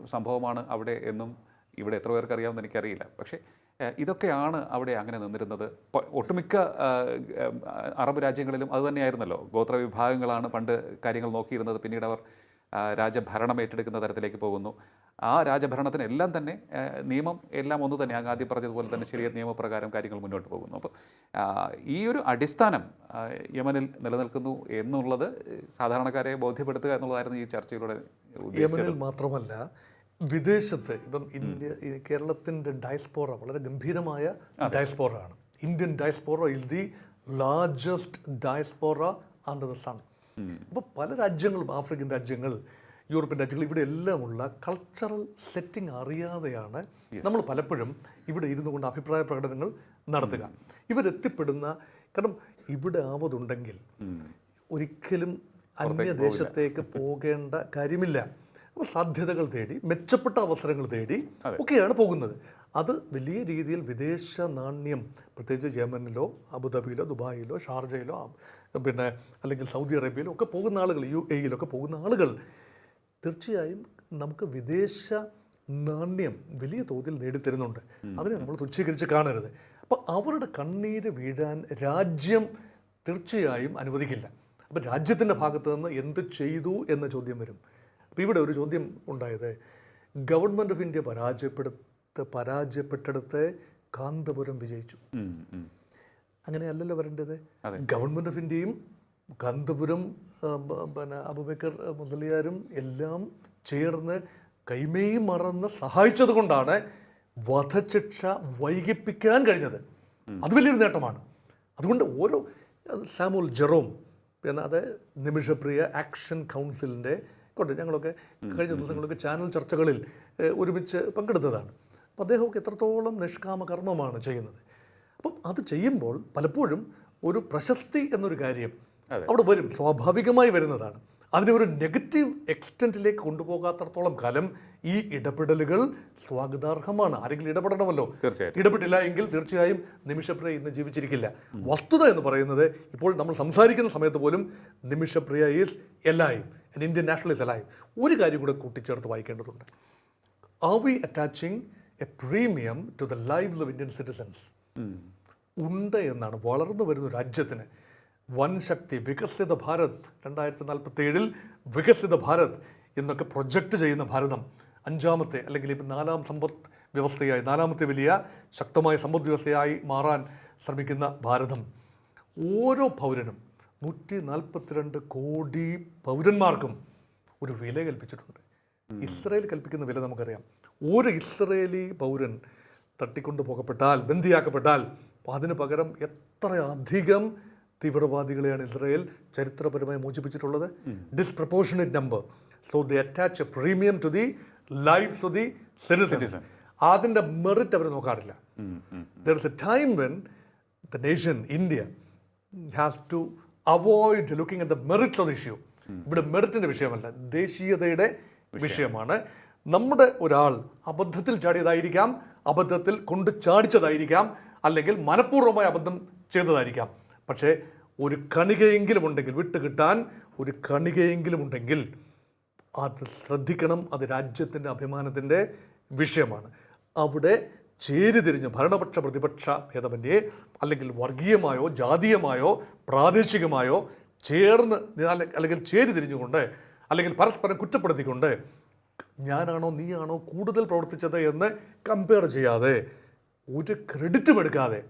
സംഭവമാണ് അവിടെ എന്നും ഇവിടെ എത്ര പേർക്ക് അറിയാമെന്ന് എനിക്കറിയില്ല. പക്ഷേ ഇതൊക്കെയാണ് അവിടെ അങ്ങനെ നിന്നിരുന്നത്. ഒട്ടുമിക്ക അറബ് രാജ്യങ്ങളിലും അതുതന്നെയായിരുന്നല്ലോ ഗോത്ര വിഭാഗങ്ങളാണ് പണ്ട് കാര്യങ്ങൾ നോക്കിയിരുന്നത്. പിന്നീട് അവർ രാജഭരണം ഏറ്റെടുക്കുന്ന തരത്തിലേക്ക് പോകുന്നു. ആ രാജഭരണത്തിന് എല്ലാം തന്നെ നിയമം എല്ലാം ഒന്ന് തന്നെ. അങ്ങ് ആദ്യം പറഞ്ഞതുപോലെ തന്നെ ശരിയ നിയമപ്രകാരം കാര്യങ്ങൾ മുന്നോട്ട് പോകുന്നു. അപ്പോൾ ഈ ഒരു അടിസ്ഥാനം യമനിൽ നിലനിൽക്കുന്നു എന്നുള്ളത് സാധാരണക്കാരെ ബോധ്യപ്പെടുത്തുക എന്നുള്ളതായിരുന്നു ഈ ചർച്ചയിലൂടെ യമനിൽ മാത്രമല്ല വിദേശത്ത് ഇപ്പം ഇന്ത്യ കേരളത്തിന്റെ കേരളത്തിന്റെ ഡയസ്പോറ വളരെ ഗംഭീരമായ ഡയസ്പോറ ആണ്. Indian diaspora is the largest diaspora under the sun അപ്പോൾ പല രാജ്യങ്ങളും ആഫ്രിക്കൻ രാജ്യങ്ങൾ യൂറോപ്യൻ രാജ്യങ്ങൾ ഇവിടെ എല്ലാമുള്ള കൾച്ചറൽ സെറ്റിംഗ് അറിയാതെയാണ് നമ്മൾ പലപ്പോഴും ഇവിടെ ഇരുന്നു കൊണ്ട് അഭിപ്രായ പ്രകടനങ്ങൾ നടത്തുക. ഇവരെത്തിപ്പെടുന്ന കാരണം ഇവിടെ ആവതുണ്ടെങ്കിൽ ഒരിക്കലും അന്യദേശത്തേക്ക് പോകേണ്ട കാര്യമില്ല. അപ്പോൾ സാധ്യതകൾ തേടി മെച്ചപ്പെട്ട അവസരങ്ങൾ തേടി ഒക്കെയാണ് പോകുന്നത്. അത് വലിയ രീതിയിൽ വിദേശ നാണ്യം പ്രത്യേകിച്ച് യമനിലോ അബുദാബിയിലോ ദുബായിലോ ഷാർജയിലോ പിന്നെ അല്ലെങ്കിൽ സൗദി അറേബ്യയിലോ ഒക്കെ പോകുന്ന ആളുകൾ യു എയിലൊക്കെ പോകുന്ന ആളുകൾ തീർച്ചയായും നമുക്ക് വിദേശ നാണ്യം വലിയ തോതിൽ നേടിത്തരുന്നുണ്ട്. അതിനെ നമ്മൾ തുച്ഛീകരിച്ച് കാണരുത്. അപ്പോൾ അവരുടെ കണ്ണീര് വീഴാൻ രാജ്യം തീർച്ചയായും അനുവദിക്കില്ല. അപ്പോൾ രാജ്യത്തിന്റെ ഭാഗത്ത് നിന്ന് എന്ത് ചെയ്തു എന്ന ചോദ്യം വരും. അപ്പോൾ ഇവിടെ ഒരു ചോദ്യം ഉണ്ടായത്. ഗവൺമെന്റ് ഓഫ് ഇന്ത്യ പരാജയപ്പെടുത്ത പരാജയപ്പെട്ടെടുത്ത് കാന്തപുരം വിജയിച്ചു. അങ്ങനെ അല്ലല്ലോ അങ്ങനെയല്ലല്ലോ വരേണ്ടത്? ഗവൺമെന്റ് ഓഫ് ഇന്ത്യയും കാന്തപുരം പിന്നെ അബുബക്കർ മുതലിയാരും എല്ലാം ചേർന്ന് കൈമേയും മറന്ന് സഹായിച്ചത് കൊണ്ടാണ് വധശിക്ഷ വൈകിപ്പിക്കാൻ കഴിഞ്ഞത്. അത് വലിയൊരു നേട്ടമാണ്. അതുകൊണ്ട് ഓരോ സാമുൽ ജെറോം എന്ന അത് നിമിഷപ്രിയ ആക്ഷൻ കൗൺസിലിന്റെ കൊണ്ട് ഞങ്ങളൊക്കെ കഴിഞ്ഞ ദിവസങ്ങളൊക്കെ ചാനൽ ചർച്ചകളിൽ ഒരുമിച്ച് പങ്കെടുത്തതാണ്. അപ്പോൾ അദ്ദേഹമൊക്കെ എത്രത്തോളം നിഷ്കാമ കർമ്മമാണ് ചെയ്യുന്നത്. അപ്പം അത് ചെയ്യുമ്പോൾ പലപ്പോഴും ഒരു പ്രശസ്തി എന്നൊരു കാര്യം അവിടെ വരും. സ്വാഭാവികമായി വരുന്നതാണ്. അതിനെ ഒരു നെഗറ്റീവ് എക്സ്റ്റന്റിലേക്ക് കൊണ്ടുപോകാത്തടത്തോളം കാലം ഈ ഇടപെടലുകൾ സ്വാഗതാർഹമാണ്. ആരെങ്കിലും ഇടപെടണമല്ലോ? തീർച്ചയായും ഇടപെട്ടില്ല എങ്കിൽ തീർച്ചയായും നിമിഷപ്രിയ ഇന്ന് ജീവിച്ചിരിക്കില്ല. വസ്തുത എന്ന് പറയുന്നത് ഇപ്പോൾ നമ്മൾ സംസാരിക്കുന്ന സമയത്ത് പോലും നിമിഷപ്രിയ ഈസ് എല്ലായും ഇന്ത്യൻ നാഷണൽ ഈസ് എല്ലായും ഒരു കാര്യം കൂടെ കൂട്ടിച്ചേർത്ത് വായിക്കേണ്ടതുണ്ട്. Are we attaching a premium to the lives of Indian citizens ഉണ്ട് എന്നാണ് വളർന്നു വരുന്ന രാജ്യത്തിന് വൻ ശക്തി വികസിത ഭാരത് രണ്ടായിരത്തി നാൽപ്പത്തി ഏഴിൽ വികസിത ഭാരത് എന്നൊക്കെ പ്രൊജക്റ്റ് ചെയ്യുന്ന ഭാരതം അഞ്ചാമത്തെ അല്ലെങ്കിൽ ഇപ്പം നാലാം സമ്പദ് വ്യവസ്ഥയായി നാലാമത്തെ വലിയ ശക്തമായ സമ്പദ് വ്യവസ്ഥയായി മാറാൻ ശ്രമിക്കുന്ന ഭാരതം. ഓരോ പൗരനും നൂറ്റി നാൽപ്പത്തിരണ്ട് കോടി പൗരന്മാർക്കും ഒരു വില കൽപ്പിച്ചിട്ടുണ്ട്. ഇസ്രയേൽ കൽപ്പിക്കുന്ന വില നമുക്കറിയാം. ഒരു ഇസ്രയേലി പൗരൻ തട്ടിക്കൊണ്ടു പോകപ്പെട്ടാൽ ബന്ദിയാക്കപ്പെട്ടാൽ അതിന് പകരം എത്ര അധികം തീവ്രവാദികളെയാണ് ഇസ്രയേൽ ചരിത്രപരമായി മോചിപ്പിച്ചിട്ടുള്ളത്. Disproportionate number so the attach a premium to the life to the citizen അതിന്റെ മെറിറ്റ് അവർ നോക്കാറില്ല. There is a time when the nation India has to avoid looking at the merits of issue ഇവിടെ മെറിറ്റിന്റെ വിഷയമല്ല ദേശീയതയുടെ വിഷയമാണ്. നമ്മുടെ ഒരാൾ അബദ്ധത്തിൽ ചാടിയതായിരിക്കാം അബദ്ധത്തിൽ കൊണ്ട് ചാടിച്ചതായിരിക്കാം അല്ലെങ്കിൽ മനഃപൂർവമായ അബദ്ധം ചെയ്തതായിരിക്കാം. പക്ഷേ ഒരു കണികയെങ്കിലും ഉണ്ടെങ്കിൽ വിട്ട് കിട്ടാൻ ഒരു കണികയെങ്കിലും ഉണ്ടെങ്കിൽ അത് ശ്രദ്ധിക്കണം അത് രാജ്യത്തിന്റെ അഭിമാനത്തിന്റെ വിഷയമാണ്. അവിടെ ചേരിതിരിഞ്ഞ് ഭരണപക്ഷ പ്രതിപക്ഷ ഭേദമന്യേ അല്ലെങ്കിൽ വർഗീയമായോ ജാതീയമായോ പ്രാദേശികമായോ ചേർന്ന് അല്ലെങ്കിൽ ചേരിതിരിഞ്ഞുകൊണ്ട് അല്ലെങ്കിൽ പരസ്പരം കുറ്റപ്പെടുത്തിക്കൊണ്ട് ഞാനാണോ നീയാണോ കൂടുതൽ പ്രവർത്തിച്ചത് എന്ന് കമ്പയർ ചെയ്യാതെ ഒരു ക്രെഡിറ്റും എടുക്കാതെ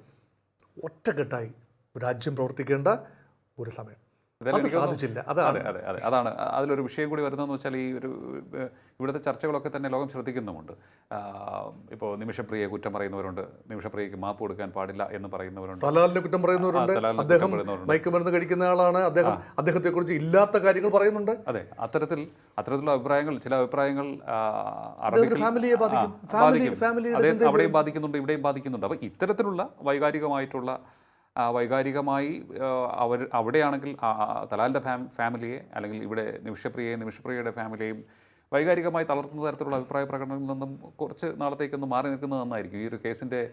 ഒറ്റക്കെട്ടായി രാജ്യം പ്രവർത്തിക്കേണ്ട ഒരു സമയം. സാധിച്ചില്ല. അതാണ്. അതെ അതെ അതെ. അതാണ്. അതിലൊരു വിഷയം കൂടി വരുന്നതെന്ന് വെച്ചാൽ ഈ ഒരു ഇവിടുത്തെ ചർച്ചകളൊക്കെ തന്നെ ലോകം ശ്രദ്ധിക്കുന്നുമുണ്ട്. ഇപ്പോൾ നിമിഷപ്രിയയെ കുറ്റം പറയുന്നവരുണ്ട്. നിമിഷപ്രിയക്ക് മാപ്പ് കൊടുക്കാൻ പാടില്ല എന്ന് പറയുന്നവരുണ്ട്. തലാലിനെ കുറ്റം പറയുന്നവരുണ്ട്. അദ്ദേഹം. മയക്കുമരുന്ന് കഴിക്കുന്ന ആളാണ്. അദ്ദേഹം അദ്ദേഹത്തെക്കുറിച്ച് ഇല്ലാത്ത കാര്യങ്ങൾ പറയുന്നുണ്ട്. അതെ അത്തരത്തിൽ അത്തരത്തിലുള്ള അഭിപ്രായങ്ങൾ ചില അഭിപ്രായങ്ങൾ ഫാമിലിയെ ബാധിക്കും. അവിടെയും ബാധിക്കുന്നുണ്ട് ഇവിടെയും ബാധിക്കുന്നുണ്ട്. അപ്പോൾ ഇത്തരത്തിലുള്ള വൈകാരികമായിട്ടുള്ള വൈകാരികമായി അവർ അവിടെയാണെങ്കിൽ തലാലിന്റെ ഫാം ഫാമിലിയെ അല്ലെങ്കിൽ ഇവിടെ നിമിഷപ്രിയയെ നിമിഷപ്രിയയുടെ ഫാമിലിയെയും വൈകാരികമായി തളർത്തുന്ന തരത്തിലുള്ള അഭിപ്രായ പ്രകടനങ്ങളിൽ നിന്നും കുറച്ച് നാളത്തേക്കൊന്ന് മാറി നിൽക്കുന്നത് നന്നായിരിക്കും. ഈ ഒരു കേസിന്റെ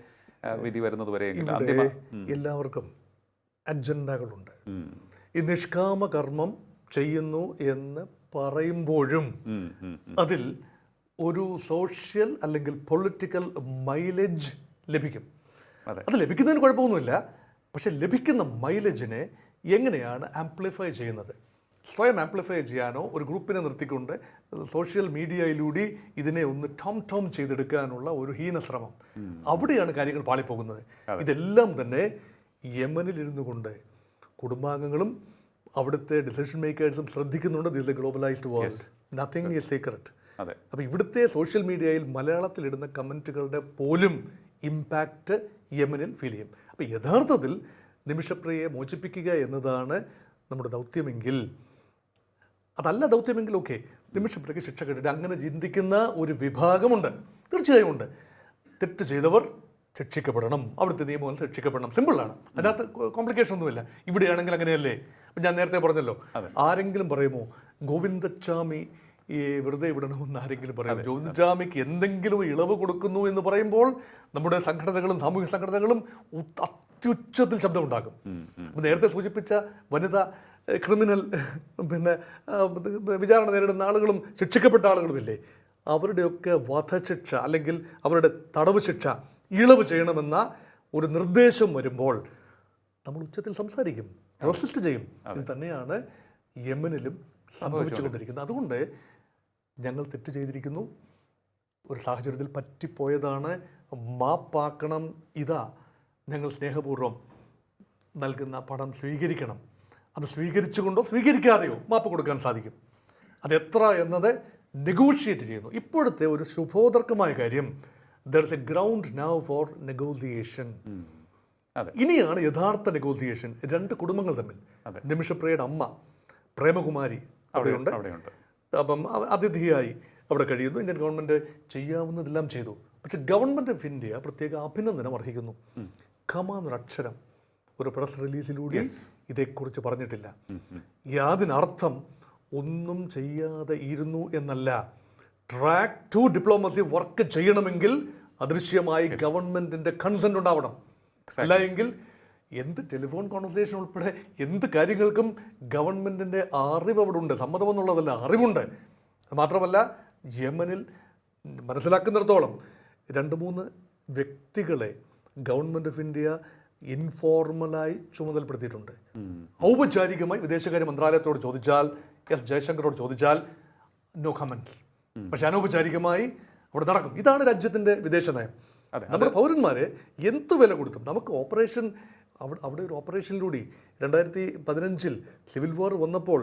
വിധി വരുന്നത് വരെ എല്ലാവർക്കും അജണ്ടകളുണ്ട്. ഈ നിഷ്കാമ കർമ്മം ചെയ്യുന്നു എന്ന് പറയുമ്പോഴും. അതിൽ ഒരു സോഷ്യൽ അല്ലെങ്കിൽ പൊളിറ്റിക്കൽ മൈലേജ് ലഭിക്കും. അത് ലഭിക്കുന്നതിന് കുഴപ്പമൊന്നുമില്ല. പക്ഷെ ലഭിക്കുന്ന മൈലേജിനെ എങ്ങനെയാണ് ആംപ്ലിഫൈ ചെയ്യുന്നത്? സ്വയം ആംപ്ലിഫൈ ചെയ്യാനോ ഒരു ഗ്രൂപ്പിനെ നിർത്തിക്കൊണ്ട് സോഷ്യൽ മീഡിയയിലൂടെ ഇതിനെ ഒന്ന് ടോം ടോം ചെയ്തെടുക്കാനുള്ള ഒരു ഹീനശ്രമം അവിടെയാണ് കാര്യങ്ങൾ പാളിപ്പോകുന്നത്. ഇതെല്ലാം തന്നെ യമനിലിരുന്നു കൊണ്ട് കുടുംബാംഗങ്ങളും അവിടുത്തെ ഡിസിഷൻ മേക്കേഴ്സും ശ്രദ്ധിക്കുന്നുണ്ട്. This a globalised world nothing is secret അപ്പോൾ ഇവിടുത്തെ സോഷ്യൽ മീഡിയയിൽ മലയാളത്തിലിടുന്ന കമന്റുകളുടെ പോലും ഇമ്പാക്റ്റ് യമനിൽ ഫീൽ ചെയ്യും. അപ്പോൾ യഥാർത്ഥത്തിൽ നിമിഷപ്രിയയെ മോചിപ്പിക്കുക എന്നതാണ് നമ്മുടെ ദൗത്യമെങ്കിൽ. അതല്ല ദൗത്യമെങ്കിൽ ഓക്കെ നിമിഷപ്രിയക്ക് ശിക്ഷ കിട്ടിയിട്ട് അങ്ങനെ ചിന്തിക്കുന്ന ഒരു വിഭാഗമുണ്ട്. തീർച്ചയായും ഉണ്ട്. തെറ്റ് ചെയ്തവർ ശിക്ഷിക്കപ്പെടണം. അവിടുത്തെ നിയമങ്ങൾ ശിക്ഷിക്കപ്പെടണം. സിമ്പിളാണ് അതിനകത്ത് കോംപ്ലിക്കേഷൻ ഒന്നുമില്ല. ഇവിടെയാണെങ്കിൽ അങ്ങനെയല്ലേ? അപ്പം ഞാൻ നേരത്തെ പറഞ്ഞല്ലോ. ആരെങ്കിലും പറയുമോ ഗോവിന്ദച്ചാമി ഈ വെറുതെ വിടണമെന്ന് ആരെങ്കിലും പറയാം ജോതിജാമിക്ക് എന്തെങ്കിലും ഇളവ് കൊടുക്കുന്നു എന്ന് പറയുമ്പോൾ നമ്മുടെ സംഘടനകളും സാമൂഹിക സംഘടനകളും അത്യുച്ചത്തിൽ ശബ്ദമുണ്ടാക്കും. അപ്പം നേരത്തെ സൂചിപ്പിച്ച വനിത ക്രിമിനൽ പിന്നെ വിചാരണ നേരിടുന്ന ആളുകളും ശിക്ഷിക്കപ്പെട്ട ആളുകളുമില്ലേ? അവരുടെയൊക്കെ വധശിക്ഷ അല്ലെങ്കിൽ അവരുടെ തടവ് ശിക്ഷ ഇളവ് ചെയ്യണമെന്ന ഒരു നിർദ്ദേശം വരുമ്പോൾ നമ്മൾ ഉച്ചത്തിൽ സംസാരിക്കും റെസിസ്റ്റ് ചെയ്യും. ഇത് തന്നെയാണ് യമനിലും സംഭവിച്ചുകൊണ്ടിരിക്കുന്നത്. അതുകൊണ്ട് ഞങ്ങൾ തെറ്റ് ചെയ്തിരിക്കുന്നു. ഒരു സാഹചര്യത്തിൽ പറ്റിപ്പോയതാണ്. മാപ്പാക്കണം. ഇതാ ഞങ്ങൾ സ്നേഹപൂർവം നൽകുന്ന പണം സ്വീകരിക്കണം. അത് സ്വീകരിച്ചുകൊണ്ടോ സ്വീകരിക്കാതെയോ മാപ്പ് കൊടുക്കാൻ സാധിക്കും. അതെത്ര എന്നത് നെഗോഷിയേറ്റ് ചെയ്യുന്നു. ഇപ്പോഴത്തെ ഒരു ശുഭോദർക്കമായ കാര്യം there is a ground now for negotiation ഇനിയാണ് യഥാർത്ഥ നെഗോസിയേഷൻ രണ്ട് കുടുംബങ്ങൾ തമ്മിൽ. നിമിഷപ്രിയയുടെ അമ്മ പ്രേമകുമാരി അവിടെയുണ്ട്. അപ്പം അതിഥിയായി അവിടെ കഴിയുന്നു. ഇന്ത്യൻ ഗവൺമെന്റ് ചെയ്യാവുന്നതെല്ലാം ചെയ്തു. പക്ഷെ ഗവൺമെന്റ് ഓഫ് ഇന്ത്യ പ്രത്യേക അഭിനന്ദനം അർഹിക്കുന്നു. ഖമ എന്നൊരു അക്ഷരം ഒരു പ്രസ് റിലീസിലൂടെ ഇതേക്കുറിച്ച് പറഞ്ഞിട്ടില്ല. യാതിനർത്ഥം ഒന്നും ചെയ്യാതെ ഇരുന്നു എന്നല്ല. ട്രാക്ക് ടു ഡിപ്ലോമസി വർക്ക് ചെയ്യണമെങ്കിൽ അദൃശ്യമായി ഗവൺമെന്റിന്റെ കൺസെന്റ് ഉണ്ടാവണം. അല്ല എങ്കിൽ എന്ത് ടെലിഫോൺ കോൺവെർസേഷൻ ഉൾപ്പെടെ എന്ത് കാര്യങ്ങൾക്കും ഗവൺമെന്റിന്റെ അറിവ് അവിടെ ഉണ്ട് സമ്മതമെന്നുള്ളതല്ല അറിവുണ്ട്. മാത്രമല്ല യമനിൽ മനസ്സിലാക്കുന്നിടത്തോളം രണ്ട് മൂന്ന് വ്യക്തികളെ ഗവൺമെന്റ് ഓഫ് ഇന്ത്യ ഇൻഫോർമലായി ചുമതലപ്പെടുത്തിയിട്ടുണ്ട്. ഔപചാരികമായി വിദേശകാര്യ മന്ത്രാലയത്തോട് ചോദിച്ചാൽ എസ് ജയശങ്കറോട് ചോദിച്ചാൽ നോ കമൻസ് പക്ഷെ അനൗപചാരികമായി അവിടെ നടക്കും. ഇതാണ് രാജ്യത്തിന്റെ വിദേശ നയം നമ്മുടെ പൗരന്മാരെ എന്ത് വില കൊടുത്തും നമുക്ക് ഓപ്പറേഷൻ അവിടെ അവിടെ ഒരു ഓപ്പറേഷനിലൂടെ രണ്ടായിരത്തി പതിനഞ്ചിൽ സിവിൽ വാർ വന്നപ്പോൾ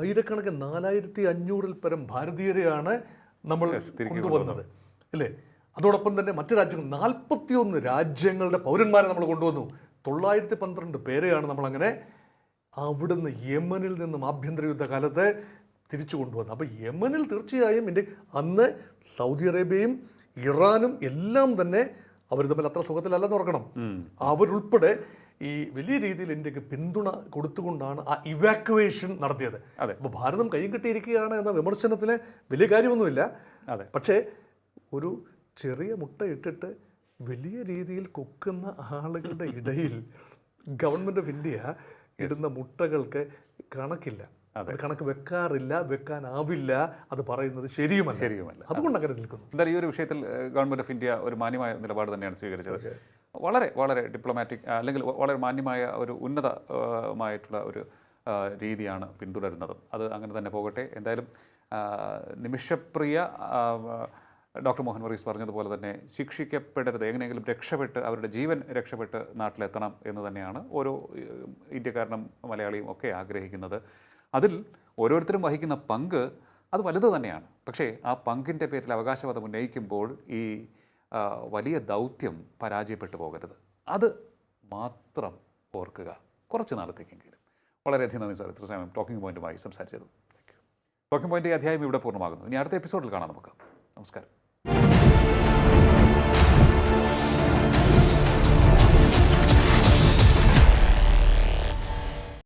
ആയിരക്കണക്കിന് നാലായിരത്തി അഞ്ഞൂറിൽ പരം ഭാരതീയരെയാണ് നമ്മൾ കൊണ്ടുവന്നത്. അല്ലേ അതോടൊപ്പം തന്നെ മറ്റു രാജ്യങ്ങൾ നാൽപ്പത്തിയൊന്ന് രാജ്യങ്ങളുടെ പൗരന്മാരെ നമ്മൾ കൊണ്ടുവന്നു. തൊള്ളായിരത്തി പന്ത്രണ്ട് പേരെയാണ് നമ്മളങ്ങനെ അവിടുന്ന് യമനിൽ നിന്നും ആഭ്യന്തര യുദ്ധകാലത്ത് തിരിച്ചു കൊണ്ടുവന്നു അപ്പോൾ യമനിൽ തീർച്ചയായും ഇന്ത്യ അന്ന് സൗദി അറേബ്യയും ഇറാനും എല്ലാം തന്നെ അവർ തമ്മിൽ അത്ര സുഖത്തിലല്ലെന്ന് ഓർക്കണം. അവരുൾപ്പെടെ ഈ വലിയ രീതിയിൽ ഇന്ത്യയ്ക്ക് പിന്തുണ കൊടുത്തുകൊണ്ടാണ് ആ ഇവാക്വേഷൻ നടത്തിയത് അതെ. അപ്പോൾ ഭാരതം കൈയും കെട്ടിയിരിക്കുകയാണ് എന്ന വിമർശനത്തിന് വലിയ കാര്യമൊന്നുമില്ല അതെ. പക്ഷേ ഒരു ചെറിയ മുട്ട ഇട്ടിട്ട് വലിയ രീതിയിൽ കൊക്കുന്ന ആളുകളുടെ ഇടയിൽ ഗവൺമെന്റ് ഓഫ് ഇന്ത്യ ഇടുന്ന മുട്ടകൾക്ക് കണക്കില്ല അത്. കണക്ക് വെക്കാറില്ല വെക്കാനാവില്ല അത് പറയുന്നത് ശരിയുമല്ല. ശരിയുമല്ല. അതുകൊണ്ട് അങ്ങനെ നിൽക്കുന്നു. എന്തായാലും ഈ ഒരു വിഷയത്തിൽ ഗവൺമെന്റ് ഓഫ് ഇന്ത്യ ഒരു മാന്യമായ നിലപാട് തന്നെയാണ് സ്വീകരിച്ചത്. വളരെ വളരെ ഡിപ്ലോമാറ്റിക് അല്ലെങ്കിൽ വളരെ മാന്യമായ ഒരു ഉന്നതമായിട്ടുള്ള ഒരു രീതിയാണ് പിന്തുടരുന്നത്. അത് അങ്ങനെ തന്നെ പോകട്ടെ. എന്തായാലും നിമിഷപ്രിയ ഡോക്ടർ മോഹൻ വർഗീസ് പറഞ്ഞതുപോലെ തന്നെ ശിക്ഷിക്കപ്പെടരുത്. എങ്ങനെയെങ്കിലും രക്ഷപ്പെട്ട് അവരുടെ ജീവൻ രക്ഷപ്പെട്ട് നാട്ടിലെത്തണം എന്ന് തന്നെയാണ് ഓരോ ഇന്ത്യക്കാരനും മലയാളിയും ഒക്കെ ആഗ്രഹിക്കുന്നത്. അതിൽ ഓരോരുത്തരും വഹിക്കുന്ന പങ്ക് അത് വലുത് തന്നെയാണ്. പക്ഷേ ആ പങ്കിന്റെ പേരിൽ അവകാശവാദം ഉന്നയിക്കുമ്പോൾ ഈ വലിയ ദൗത്യം പരാജയപ്പെട്ടു പോകരുത്. അത് മാത്രം ഓർക്കുക. കുറച്ച് നാളത്തേക്കെങ്കിലും. വളരെയധികം നന്ദി സാർ. ഇത്ര സമയം ടോക്കിംഗ് പോയിന്റുമായി സംസാരിച്ചത് ടോക്കിംഗ് പോയിന്റ് അധ്യായം ഇവിടെ പൂർണമാകുന്നു. ഇനി അടുത്ത എപ്പിസോഡിൽ കാണാം നമുക്ക്. നമസ്കാരം.